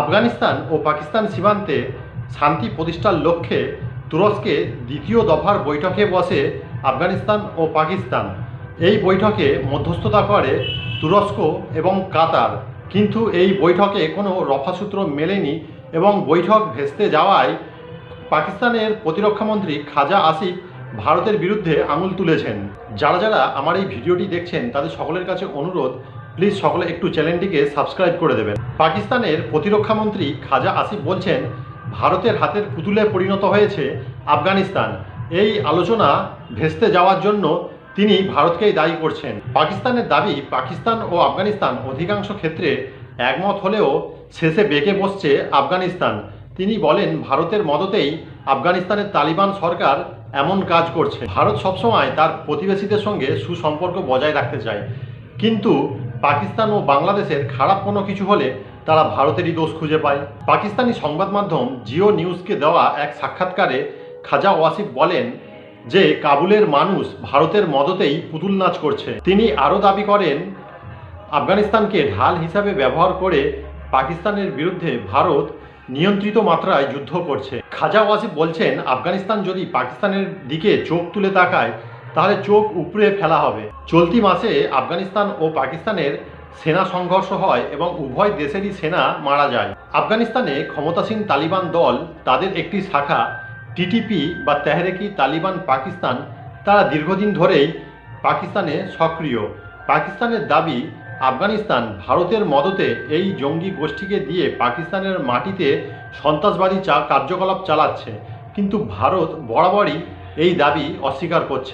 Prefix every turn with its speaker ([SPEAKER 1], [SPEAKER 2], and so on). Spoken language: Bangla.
[SPEAKER 1] আফগানিস্তান ও পাকিস্তান সীমান্তে শান্তি প্রতিষ্ঠার লক্ষ্যে তুরস্কে দ্বিতীয় দফার বৈঠকে বসে আফগানিস্তান ও পাকিস্তান। এই বৈঠকে মধ্যস্থতা করে তুরস্ক এবং কাতার। কিন্তু এই বৈঠকে কোনো রফাসূত্র মেলেনি এবং বৈঠক ভেস্তে যাওয়ায় পাকিস্তানের প্রতিরক্ষামন্ত্রী খাজা আসিফ ভারতের বিরুদ্ধে আঙুল তুলেছেন। যারা যারা আমার এই ভিডিওটি দেখছেন, তাদের সকলের কাছে অনুরোধ প্লিজ সকলে একটু চ্যানেলটিকে সাবস্ক্রাইব করে দেবেন। পাকিস্তানের প্রতিরক্ষামন্ত্রী খাজা আসিফ বলছেন, ভারতের হাতের পুতুলে পরিণত হয়েছে আফগানিস্তান। এই আলোচনা ভেস্তে যাওয়ার জন্য তিনি ভারতকেই দায়ী করছেন। পাকিস্তানের দাবি, পাকিস্তান ও আফগানিস্তান অধিকাংশ ক্ষেত্রে একমত হলেও শেষে বেঁকে বসছে আফগানিস্তান। তিনি বলেন, ভারতের মদতেই আফগানিস্তানের তালিবান সরকার এমন কাজ করছে। ভারত সবসময় তার প্রতিবেশীদের সঙ্গে সুসম্পর্ক বজায় রাখতে চায়। কিন্তু পাকিস্তান ও বাংলাদেশের খারাপ কোনো কিছু হলে তারা ভারতেরই দোষ খুঁজে পায়। পাকিস্তানি সংবাদ মাধ্যম জিও নিউজকে দেওয়া এক সাক্ষাৎকারে খাজা ওয়াসিফ বলেন যে, কাবুলের মানুষ ভারতের মদতেই পুতুল নাচ করছে। তিনি আরও দাবি করেন, আফগানিস্তানকে ঢাল হিসাবে ব্যবহার করে পাকিস্তানের বিরুদ্ধে ভারত নিয়ন্ত্রিত মাত্রায় যুদ্ধ করছে। খাজা ওয়াসিফ বলছেন, আফগানিস্তান যদি পাকিস্তানের দিকে চোখ তুলে তাকায় তাহলে চোখ উপড়ে ফেলা হবে। চলতি মাসে আফগানিস্তান ও পাকিস্তানের সেনা সংঘর্ষ হয় এবং উভয় দেশেরই সেনা মারা যায়। আফগানিস্তানে ক্ষমতাসীন তালিবান দল, তাদের একটি শাখা টিটিপি বা তেহরেকি তালিবান পাকিস্তান, তারা দীর্ঘদিন ধরেই পাকিস্তানে সক্রিয়। পাকিস্তানের দাবি, আফগানিস্তান ভারতের মদতে এই জঙ্গি গোষ্ঠীকে দিয়ে পাকিস্তানের মাটিতে সন্ত্রাসবাদী চা, কার্যকলাপ চালাচ্ছে। কিন্তু ভারত বরাবরই এই দাবি অস্বীকার করছে।